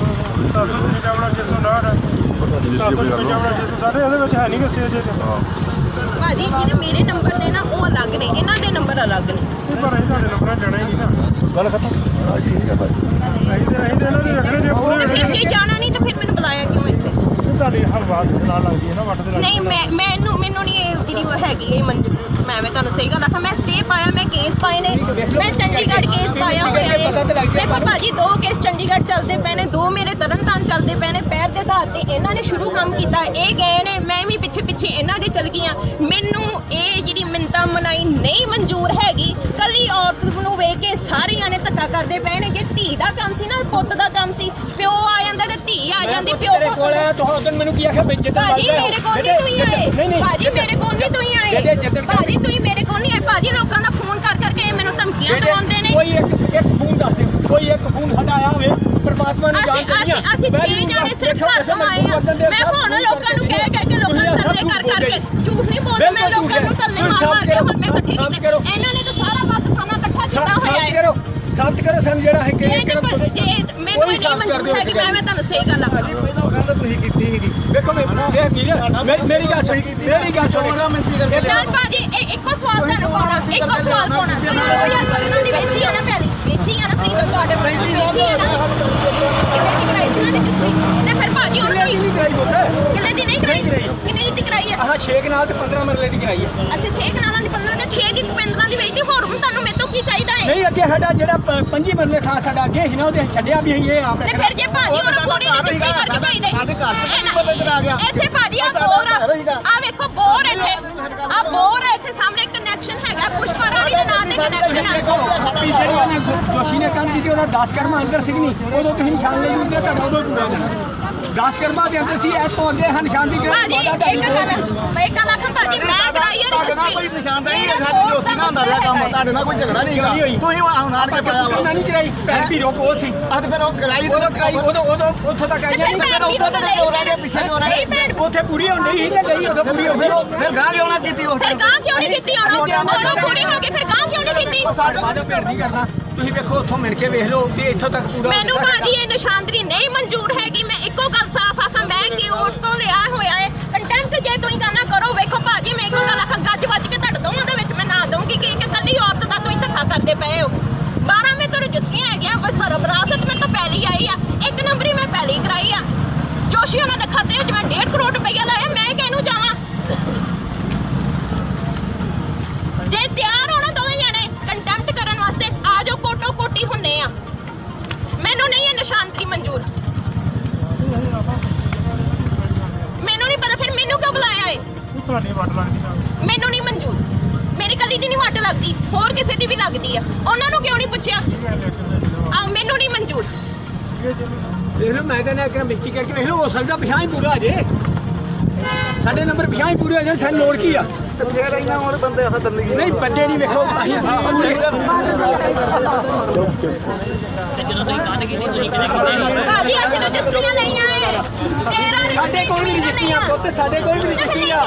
F: 753 ਬੜਾ 659 753 ਬੜਾ 600 ਸਾਡੇ ਇਹਦੇ ਵਿੱਚ ਹੈ ਨਹੀਂ ਕਿ ਸਟੇਜ ਤੇ
D: ਭਾਜੀ ਜਿਹੜੇ ਮੇਰੇ ਨੰਬਰ ਨੇ ਨਾ ਉਹ ਅਲੱਗ ਨੇ। ਇਹਨਾਂ ਦੇ ਨੰਬਰ ਅਲੱਗ ਨੇ।
F: ਇਹ ਪਰ ਅਸੀਂ ਤੁਹਾਡੇ ਨੰਬਰਾਂ ਜਾਣਾ ਹੀ ਨਹੀਂ ਨਾ।
E: ਗੱਲ ਖਤਮ।
F: ਅਸੀਂ ਤੇ ਅਸੀਂ ਤੇ ਇਹਨਾਂ ਦੇ ਰੱਖਣੇ ਜੇ ਪੂਰੇ
D: ਫਿਰ ਜੇ ਜਾਣਾ ਨਹੀਂ ਤਾਂ ਫਿਰ ਮੈਨੂੰ ਬੁਲਾਇਆ ਕਿਉਂ ਇੱਥੇ?
F: ਤੁਹਾਡੀ ਹਲਵਾ ਦੇ ਨਾਲ ਲੱਗਦੀ ਹੈ ਨਾ ਵੱਟ ਦੇ
D: ਨਹੀਂ ਮੈਂ ਮੈਨੂੰ ਮੈਨੂੰ ਨਹੀਂ ਇਹ ਜਿਹੜੀ ਉਹ ਹੈਗੀ ਇਹ ਮਨਜ਼ੂਰ ਮੈਂ ਮੈਂ ਤੁਹਾਨੂੰ ਸਹੀ ਗੱਲ ਆਖਾਂ ਮੈਂ ਸਟੇ ਪਾਇਆ ਮੈਂ ਕੇਸ ਪਾਏ ਨੇ ਮੈਂ ਚੰਡੀਗੜ੍ਹ ਕੇਸ ਪਾਇਆ ਹੋਇਆ ਹੈ। ਦੇਖੋ ਭਾਜੀ ਦੋ ਕੇਸ ਚੰਡੀਗੜ੍ਹ ਚੱਲਦੇ ਪਏ ਨੇ ਦੋ ਮੇਰੇ ਤਰਨਤਾਰਨ ਚੱਲਦੇ ਪਏ ਨੇ। ਪੈਰ ਦੇ ਆਧਾਰ ਤੇ ਇਹਨਾਂ ਨੇ ਸ਼ੁਰੂ ਕੰਮ ਕੀਤਾ ਇਹ ਗਏ ਨੇ ਮੈਂ ਵੀ ਪਿੱਛੇ ਪਿੱਛੇ ਇਹਨਾਂ ਦੇ ਚੱਲ ਗਈਆਂ ਮੈਨੂੰ ਇਹ ਜਿਹੜੀ ਮਿੰਤਾ ਮਨਾਈ ਨਹੀਂ ਮਨਜ਼ੂਰ ਹੈਗੀ। ਕੱਲੀ ਔਰਤ ਨੂੰ ਵੇਖ ਕੇ ਸਾਰਿਆਂ ਨੇ ਧੱਕਾ ਕਰਦੇ ਪਏ ਨੇ। ਜੇ ਧੀ ਦਾ ਕੰਮ ਸੀ ਨਾ ਪੁੱਤ ਦਾ ਕੰਮ ਸੀ ਪਿਓ ਆ ਜਾਂਦਾ ਤੇ ਧੀ ਆ ਜਾਂਦੀ ਪਿਓ
E: ਤੇਰੇ ਕੋਲ ਆਇਆ ਤੂੰ ਉਦੋਂ ਮੈਨੂੰ ਕੀ ਆਖਿਆ ਜਿੱਦਾਂ
D: ਭਾਜੀ। ਮੇਰੇ ਕੋਲ ਨਹੀਂ ਤੁਸੀਂ ਆਏ। ਭਾਜੀ ਮੇਰੇ ਕੋਲ ਨਹੀਂ ਤੁਸੀਂ ਆਏ
E: ਜਿਹੜੇ-
D: ਭਾਜੀ ਤੁਸੀਂ ਮੇਰੇ ਕੋਲ ਨਹੀਂ ਆਏ ਭਾਜੀ ਲੋਕਾਂ ਦਾ ਫੋਨ ਕਰ ਕਰਕੇ ਮੈਨੂੰ ਧਮਕੀਆਂ
E: ਜਿਹੜੇ-
D: ਦਵਾਉਂਦੇ ਨੇ
E: ਕੋਈ ਇੱਕ ਇੱਕ ਫੋਨ ਦੱਸ ਦੇ ਕੋਈ ਇੱਕ ਫੋਨ ਸਾਡਾ ਆਇਆ ਹੋਵੇ ਪਰਮਾਤਮਾ ਨੂੰ
D: ਅਸੀਂ
E: ਜਾਣਦੇ
D: ਅਸੀਂ ਅਸੀਂ ਛੇ ਜਾਣੇ ਸਿਰਫ ਘਰ ਤੋਂ ਆਏ ਆ। ਮੈਂ ਹੁਣ ਲੋਕਾਂ ਨੂੰ ਕਹਿ ਕਹਿ ਕੇ ਲੋਕਾਂ ਨੂੰ ਤਰਲੇ ਕਰ ਕਰਕੇ ਝੂਠ ਨਹੀਂ ਬੋਲਦਾ ਮੈਂ ਲੋਕਾਂ ਨੂੰ ਤਰਲੇ ਮਾਰ ਮਾਰ ਕੇ ਹੁਣ ਮੈਂ ਇਕੱਠੇ ਕੀਤੇ ਇਹਨਾਂ ਨੇ ਤਾਂ ਸਾਰਾ ਬਸ ਖਾਣਾ ਇਕੱਠਾ ਕੀਤਾ ਹੋਇਆ ਹੈ।
E: ਸਾਬਤ ਕਰੋ ਸਾਨੂੰ ਜਿਹੜਾ ਹੈ ਕਿਹੜੇ
D: ਜੇ ਮੈਨੂੰ ਨਹੀਂ ਮਨਜ਼ੂਰ ਹੈ ਕਿ ਮੈਂ ਮੈਂ ਤੁਹਾਨੂੰ ਸਹੀ ਗੱਲ ਆਖਾਂ।
E: ਤੁਸੀਂ ਕੀਤੀ ਸੀਗੀ। ਵੇਖੋ ਮੈਂ ਇਹ ਵੀਰ ਮੇਰੀ- ਮੇਰੀ ਗੱਲ ਸੁਣ ਮੇਰੀ ਗੱਲ ਸੁਣ। ਇਹ
D: ਜਾਨ ਭਾਜੀ ਇੱਕੋ ਸਵਾਲ ਤੁਹਾਨੂੰ ਪਾਉਣਾ ਇੱਕੋ ਸਵਾਲ ਪਾਉਣਾ ਤੁਸੀਂ 2015 ਦੀ ਵੇਚੀ ਆ ਨਾ ਪਹਿਲੀ ਵੇਚੀ ਆ ਨਾ ਫ੍ਰੀ ਤੁਹਾਡੇ ਕੋਲ ਵੇਚੀ ਆ ਨਾ ਤੇ ਫਿਰ ਭਾਜੀ ਹੁਣ
E: ਕਿੰਨੇ ਦੀ ਨਹੀਂ ਕਰਾਈ ਬੁੱਤ
D: ਕਿੰਨੇ ਦੀ ਨਹੀਂ ਕਰਾਈ ਕਿੰਨੇ ਦੀ ਕਰਾਈ ਆ
E: ਆਹ 6 ਨਾਲ ਤੇ 15 ਮਰਲੇ ਦੀ ਕਰਾਈ ਹੈ
D: ਅੱਛਾ 6 ਕਨਾਲਾਂ ਦੀ 15 ਤੇ 6 ਦੀ 15 ਦੀ ਵੇਚੀ ਹੋਰ ਹੁਣ ਤੁਹਾਨੂੰ ਮੇਰੇ ਤੋਂ ਕੀ ਚਾਹੀਦਾ ਹੈ?
E: ਨਹੀਂ ਅੱਗੇ ਸਾਡਾ ਜਿਹੜਾ ਪ- ਪੰਜੀ ਮਰਲੇ ਥਾਂ ਸਾਡਾ ਅੱਗੇ ਸੀ ਨਾ ਉਹਦੇ ਛੱਡਿਆ ਵੀ ਅਸੀਂ ਇਹ ਆਪ
D: ਤੇ ਫਿਰ ਜੇ ਭਾਜੀ ਉਹਨੂੰ ਪੂਰੀ ਰਜਿਸਟਰੀ ਕਰਕੇ ਭੇਜਦੇ। ਸਾਡੇ ਘਰ ਇੱਥੇ ਭਾਜੀ ਆ ਬੋਰ ਆ ਵੇਖੋ ਬੋਰ ਇੱਥੇ। ਆ ਬੋਰ ਹੈ ਇੱਥੇ ਸਾਹਮਣੇ ਕਨੈਕਸ਼ਨ ਹੈਗਾ ਪੁਸ਼ਪਾ ਰਾਣੀ ਦੇ ਨਾਂ ਤੇ ਕਨੈਕਸ਼ਨ ਹੈ
E: ਵੀ ਜਿਹੜੀ ਉਹਨੇ ਜੋਸ਼ੀ ਨੇ ਕੰਮ ਕੀਤੀ ਉਹਦਾ 10 ਕਰਮਾ ਅੰਦਰ ਸੀ ਨਹੀਂ ਉਦੋਂ ਤੁਸੀਂ ਨਿਸ਼ਾਨ ਲਈ ਹੁੰਦੇ ਤਾਂ ਉਦੋਂ ਪੂਰਾ ਦੇਣਾ 10 ਕਰਮਾ ਦੇ ਅੰਦਰ ਸੀ ਇਹ ਤੋਂ ਅੱਗੇ ਹਾਂ ਨਿਸ਼ਾਨ ਦੀ
D: ਭਾਜੀ ਇੱਕ ਗੱਲ ਮੈਂ ਇੱਕ ਗੱਲ ਆਖਾਂ ਭਾਜੀ ਮੈਂ ਕਰਾਈ ਹੈ ਰਜਿਸਟਰੀ ਕੋਈ ਨਿਸ਼ਾਨਦਾਰੀ ਹੈ ਸਾਡੀ ਜੋਸੀ ਨਾਲ ਹੁੰਦਾ ਰਿਹਾ ਕੰਮ
G: ਤੁਹਾਡੇ ਨਾਲ ਕੋਈ ਝਗੜਾ ਨਹੀਂ ਹੈਗਾ। ਤੁਸੀਂ ਹੁਣ ਆਣ ਕੇ ਪਾਇਆ ਵਾ
E: ਉਹਨਾਂ ਨਹੀਂ ਕਰਾਈ ਪਹਿਲ ਵੀ ਰੋਕ ਉਹ ਸੀ।
G: ਅੱਜ ਫਿਰ ਉਹ ਕਰਾਈ
E: ਉਦੋਂ ਕਰਾਈ ਉਦੋਂ ਉਦੋਂ ਉੱਥੋਂ ਤੱਕ ਆਈਆਂ ਨਹੀਂ
D: ਫਿਰ ਉੱਥੋਂ ਤੱਕ ਹੋ ਰਿਹਾ ਪਿੱਛੇ ਹੋ ਰਿਹਾ
E: ਉੱਥੇ ਪੂਰੀ ਹੋਣ ਡਈ ਸੀ ਤੇ ਗਈ ਉਦੋਂ ਪੂਰੀ ਹੋ ਗਈ
G: ਫਿਰ ਗਾਂ ਕਿਉਂ ਨਾ ਕੀਤੀ ਉਸ
D: ਫਿਰ ਗਾਂ ਕਿਉਂ ਨਹੀਂ ਕੀਤੀ ਹੁਣ? ਪੂਰੀ ਹੋ ਗਈ ਫਿਰ ਗਾਂ ਕਿਉਂ ਨਹੀਂ ਕੀਤੀ?
E: ਸਾਡਾ ਭੇੜ ਨਹੀਂ ਕਰਨਾ ਤੁਸੀਂ ਵੇਖੋ ਉੱਥੋਂ ਮਿਲ ਕੇ ਵੇਖ ਲਓ ਵੀ ਇੱਥੋਂ ਤੱਕ ਪੂਰਾ
D: ਮੈਨੂੰ ਭਾਜੀ ਇਹ ਨਿਸ਼ਾਨਦਰੀ ਨਹੀਂ ਮਨਜ਼ੂਰ ਹੈਗੀ ਮੈਂ ਇੱਕੋ ਗੱਲ ਉਸ ਤੋਂ ਲਿਆ ਹੋਇਆ ਹੈ? ਕੰਟੈਂਟ ਜੇ ਤੁਸੀਂ ਕਰਨਾ ਕਰੋ, ਵੇਖੋ ਭਾਜੀ, ਮੇਰੇ ਇੱਕ ਗੱਲ ਆਖਾਂ ਗੱਜ
E: ਦੇਖ ਲਓ ਮੈਂ ਕਹਿੰਦਾ ਕਿ ਮਿੱਟੀ ਕਰਕੇ ਵੇਖ ਲਓ ਹੋ ਸਕਦਾ ਪਿਛਾਂ ਹੀ ਪੂਰਾ ਜੇ ਸਾਡੇ ਨੰਬਰ ਪਿਛਾਂ ਹੀ ਪੂਰੇ ਹੋ ਜਾਣ ਸਾਨੂੰ ਲੋੜ ਕੀ ਆ?
C: ਫੇਰ ਇਹਨਾਂ ਹੋਰ ਬੰਦੇ ਆ
E: ਨਹੀਂ ਬੰਦੇ ਨਹੀਂ ਵੇਖੋ ਅਸੀਂ
D: ਭਾਜੀ ਅਸੀਂ
E: ਸਾਡੇ ਕੋਲ ਵੀ ਰਜਿਸਟਰੀਆਂ ਪੁੱਤ ਸਾਡੇ ਕੋਲ ਵੀ ਰਜਿਸਟਰੀਆਂ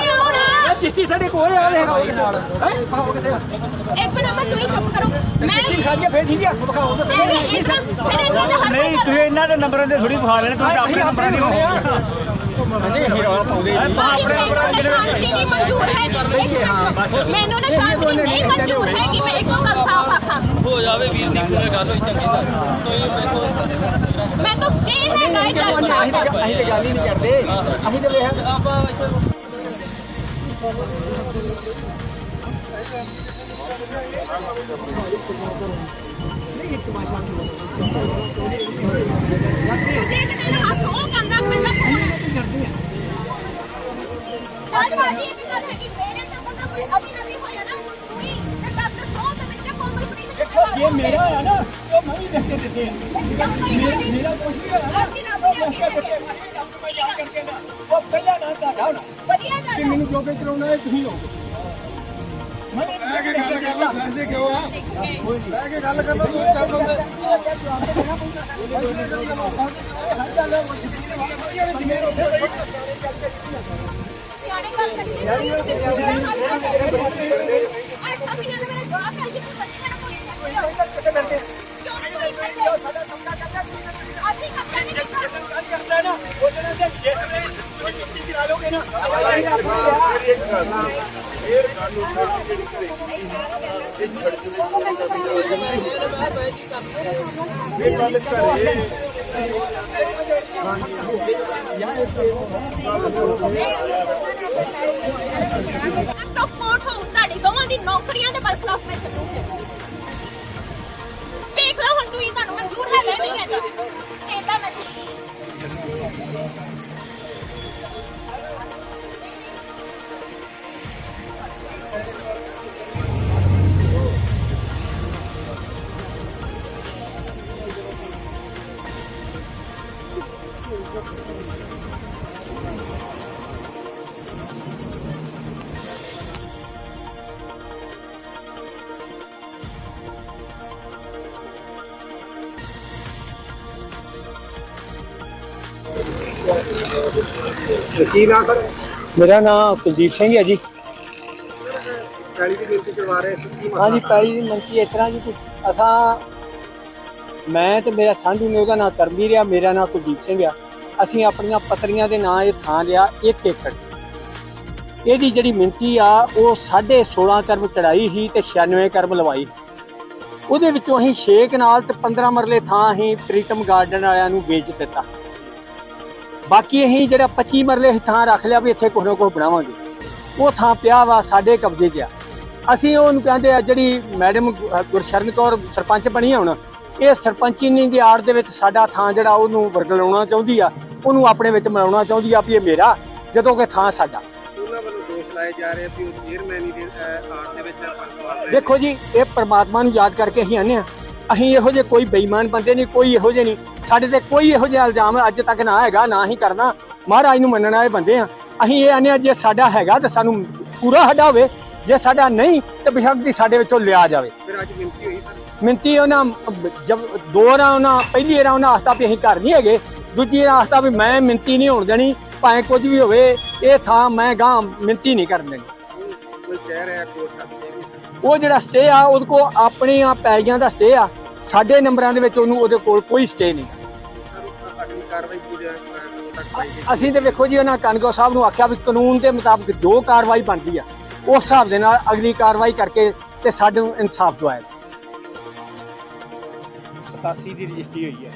E: ਇਹ ਚਿੱਠੀ ਸਾਡੇ ਕੋਲ ਆ ਵੇਖ
D: ਇੱਕ ਨੰਬਰ ਤੁਸੀਂ ਚੁੱਪ ਕਰੋ। ਮੈਂ
E: ਚਿੱਠੀ ਖਾ ਕੇ ਫੇਰ ਠੀਕ ਆ। ਵਿਖਾਓ ਤਾਂ
D: ਇਹ ਤਾਂ ਇਹ ਤਾਂ
G: ਨਹੀਂ ਤੁਸੀਂ ਇਹਨਾਂ ਦੇ ਨੰਬਰਾਂ ਤੇ ਥੋੜੀ ਬੁਖਾ ਲੈਣੇ ਤੁਸੀਂ ਆਪਣੇ ਨੰਬਰਾਂ ਦੀ ਹੋਣੀ
D: ਨਹੀਂ ਮਨਜ਼ੂਰ ਹੈ ਮੈਨੂੰ ਨਾ ਸ਼ਾਂਤੀ ਨਹੀਂ ਮਨਜ਼ੂਰ ਹੈ ਕਿ ਮੈਂ ਇੱਕੋ ਗੱਲ ਸਾਫ਼ ਆਖਾਂ।
H: ਹੋ ਜਾਵੇ ਵੀਰ ਦੀ ਕੋਈ ਗੱਲ ਹੋਈ ਚੰਗੀ ਤਰ੍ਹਾਂ।
D: ਮੈਂ ਤਾਂ ਸਟੇ ਹੈ ਗਾਇਡ
E: ਅਸੀਂ ਤਾਂ ਅਸੀਂ ਤਾਂ ਗੱਲ ਹੀ ਨਹੀਂ ਕਰਦੇ। ਅਸੀਂ ਤਾਂ ਵੇਖ
H: ਆਪਾਂ ਇੱਥੇ
D: ਜੇ ਕਿਤੇ ਨਾ ਹੱਥ ਉਹ ਕਰਨਾ ਪੈਂਦਾ ਫੋਨ ਚੱਲ ਬਾਜੀ ਇੱਕ ਗੱਲ ਹੈ ਕਿ ਮੇਰੇ ਤੇ ਬੰਦਾ ਕੋਈ ਅਭੀ ਨਵੀਂ ਹੋਇਆ ਨਾ
E: ਜੇ ਮੇਰਾ ਆ ਨਾ ਉਹ ਮੈਂ ਵੀ ਦੇਖ ਕੇ ਦਿੱਤੇ ਆ ਮੇਰਾ ਕੁਝ ਵੀ ਹੋਇਆ ਨਾ ਉਹ ਦੇਖ ਕੇ ਦਿੱਤੇ ਮੈਂ ਯਾਦ ਕਰਕੇ ਨਾ ਉਹ ਪਹਿਲਾਂ ਨਾ ਤੁਹਾਡਾ ਹੋਣਾ
D: ਵਧੀਆ
E: ਕਿ
D: ਗੱਲ
E: ਮੈਨੂੰ ਜੋ ਕੇ ਚਲਾਉਣਾ ਹੈ ਤੁਸੀਂ ਲੋਗੇ ਮੈਂ ਇਹ ਗੱਲ ਕਰ ਲਾ
C: ਫੈਸਲੇ ਕਿਉਂ ਆ ਬਹਿ ਕੇ ਗੱਲ ਕਰਦਾ ਤੂੰ ਚੱਲ ਬੰਦੇ
D: ਸਿਆਣੇ ਗੱਲ ਕਰੀ ਯਾਰੀ ਵੀ ਨਾ ਮੇਰੇ ਜਵਾਬ ਹੈ ਕਿ ਬੱਚੇ ਨਾ ਕੋਈ ਕਿਉਂ ਨਾ ਕੋਈ ਸਾਡਾ ਕਮਰਾ ਕਰਦਾ ਅਸੀਂ ਕਮਰਾ ਨਹੀਂ ਕੀਤਾ
E: ਕਰਦਾ ਨਾ ਉਹ ਜਿਹੜਾ ਜੇ ਜਿਸ ਵੇਲੇ ਕੋਈ ਚਿੱਠੀ ਚਲਾ ਲੋਗੇ ਨਾ
D: ਸਪੋਰਟ ਹੋ ਤੁਹਾਡੀ ਦੋਵਾਂ ਦੀ ਨੌਕਰੀਆਂ ਦੇ ਬਲ ਖਿਲਾਫ ਮੈਂ ਚੱਲੂਗੀ ਦੇਖ ਲਓ ਹੁਣ ਤੁਸੀਂ ਤੁਹਾਨੂੰ ਮਨਜ਼ੂਰ ਹੈ ਨਹੀਂ ਹੈ ਇਹਦਾ ਮੈਂ
B: ਕੀ ਨਾ ਸਰ?
E: ਮੇਰਾ ਨਾਮ ਕੁਲਦੀਪ ਸਿੰਘ ਹੈ ਜੀ।
B: ਕਾਲੀ ਦੀ ਬੇਨਤੀ ਕਰਵਾ ਰਹੇ ਸੀ ਕੀ
E: ਹਾਂਜੀ ਪੈਲੀ ਦੀ ਮੰਤੀ ਇਸ ਤਰ੍ਹਾਂ ਜੀ ਕਿ ਅਸਾਂ ਮੈਂ ਤੇ ਮੇਰਾ ਸਾਂਢੂ ਨੇ ਉਹਦਾ ਨਾਮ ਕਰਮਵੀਰ ਆ ਮੇਰਾ ਨਾਮ ਕੁਲਦੀਪ ਸਿੰਘ ਆ। ਅਸੀਂ ਆਪਣੀਆਂ ਪਤਰੀਆਂ ਦੇ ਨਾਂ ਇਹ ਥਾਂ ਲਿਆ 1 ਏਕੜ। ਇਹਦੀ ਜਿਹੜੀ ਮਿੰਤੀ ਆ ਉਹ 16.5 ਕਰਮ ਚੜਾਈ ਸੀ ਤੇ 96 ਕਰਮ ਲਵਾਈ। ਉਹਦੇ ਵਿੱਚੋਂ ਅਸੀਂ 6 ਕਨਾਲ ਤੇ 15 ਮਰਲੇ ਥਾਂ ਅਸੀਂ ਪ੍ਰੀਤਮ ਗਾਰਡਨ ਵਾਲਿਆਂ ਨੂੰ ਵੇਚ ਦਿੱਤਾ। ਬਾਕੀ ਅਸੀਂ ਜਿਹੜਾ 25 ਮਰਲੇ ਥਾਂ ਰੱਖ ਲਿਆ ਵੀ ਇੱਥੇ ਕੁਛ ਨਾ ਕੁਛ ਬਣਾਵਾਂਗੇ। ਉਹ ਥਾਂ ਪਿਆ ਵਾ ਸਾਡੇ ਕਬਜ਼ੇ 'ਚ ਆ। ਅਸੀਂ ਉਹਨੂੰ ਕਹਿੰਦੇ ਆ ਜਿਹੜੀ ਮੈਡਮ ਗੁਰਸ਼ਰਨ ਕੌਰ ਸਰਪੰਚ ਬਣੀ ਆ ਹੁਣ ਇਹ ਸਰਪੰਚੀ ਦੀ ਆੜ ਦੇ ਵਿੱਚ ਸਾਡਾ ਥਾਂ ਜਿਹੜਾ ਉਹਨੂੰ ਵਰਗਲਾਉਣਾ ਚਾਹੁੰਦੀ ਆ ਉਹਨੂੰ ਆਪਣੇ ਵਿੱਚ ਮਿਲਾਉਣਾ ਚਾਹੁੰਦੀ ਆ ਵੀ ਇਹ ਮੇਰਾ ਜਦੋਂ ਕਿ ਥਾਂ ਸਾਡਾ। ਦੇਖੋ ਜੀ ਇਹ ਪ੍ਰਮਾਤਮਾ ਨੂੰ ਯਾਦ ਕਰਕੇ ਅਸੀਂ ਆਨੇ ਆ। ਅਸੀਂ ਇਹੋ ਜਿਹੇ ਕੋਈ ਬੇਈਮਾਨ ਬੰਦੇ ਨਹੀਂ ਕੋਈ ਇਹੋ ਜਿਹੇ ਨਹੀਂ। ਸਾਡੇ ਤੇ ਕੋਈ ਇਹੋ ਜਿਹਾ ਇਲਜ਼ਾਮ ਅੱਜ ਤੱਕ ਨਾ ਹੈਗਾ ਨਾ ਹੀ ਕਰਨਾ। ਮਹਾਰਾਜ ਨੂੰ ਮੰਨਣ ਵਾਲੇ ਬੰਦੇ ਆ। ਅਸੀਂ ਇਹ ਆਨੇ ਆ ਜੇ ਸਾਡਾ ਹੈਗਾ ਤਾਂ ਸਾਨੂੰ ਪੂਰਾ ਹੋਵੇ ਜੇ ਸਾਡਾ ਨਹੀਂ ਤੇ ਬਿਸ਼ੱਕ ਦੀ ਸਾਡੇ ਵਿੱਚੋਂ ਲਿਆ ਜਾਵੇ।
B: ਫਿਰ ਅੱਜ ਬੇਨਤੀ ਹੋਈ ਸਰ
E: ਮਿੰਤੀ ਉਹਨਾਂ ਜਬ ਦੋ ਰਾਂ ਉਹਨਾਂ ਪਹਿਲੀ ਰਾਂ ਉਹਨਾਂ ਆਸਤਾ ਵੀ ਅਸੀਂ ਘਰ ਨਹੀਂ ਹੈਗੇ। ਦੂਜੀ ਰਾਂ ਆਸਤਾ ਵੀ ਮੈਂ ਮਿੰਤੀ ਨਹੀਂ ਹੋਣ ਦੇਣੀ। ਭਾਵੇਂ ਕੁਝ ਵੀ ਹੋਵੇ ਇਹ ਥਾਂ ਮੈਂ ਗਾਂ ਮਿੰਤੀ ਨਹੀਂ ਕਰਨ ਦੇਣੀ।
B: ਕੋਈ ਕਹਿ ਰਿਹਾ ਵੀ
E: ਉਹ ਜਿਹੜਾ ਸਟੇ ਆ, ਉਹਦੇ ਕੋ ਆਪਣੀਆਂ ਪੈਲੀਆਂ ਦਾ ਸਟੇ ਆ। ਸਾਡੇ ਨੰਬਰਾਂ ਦੇ ਵਿੱਚ ਉਹਨੂੰ ਉਹਦੇ ਕੋਲ ਕੋਈ ਸਟੇ ਨਹੀਂ। ਅਸੀਂ ਤੇ ਵੇਖੋ ਜੀ, ਉਹਨਾਂ ਕਾਨਗੋ ਸਾਹਿਬ ਨੂੰ ਆਖਿਆ ਵੀ ਕਾਨੂੰਨ ਦੇ ਮੁਤਾਬਕ ਜੋ ਕਾਰਵਾਈ ਬਣਦੀ ਆ, ਉਸ ਹਿਸਾਬ ਦੇ ਨਾਲ ਅਗਲੀ ਕਾਰਵਾਈ ਕਰਕੇ ਤੇ ਨੂੰ ਇਨਸਾਫ ਦਵਾਇਆ 87 ਦੀ ਰਜਿਸਟਰੀ ਹੋਈ ਹੈ।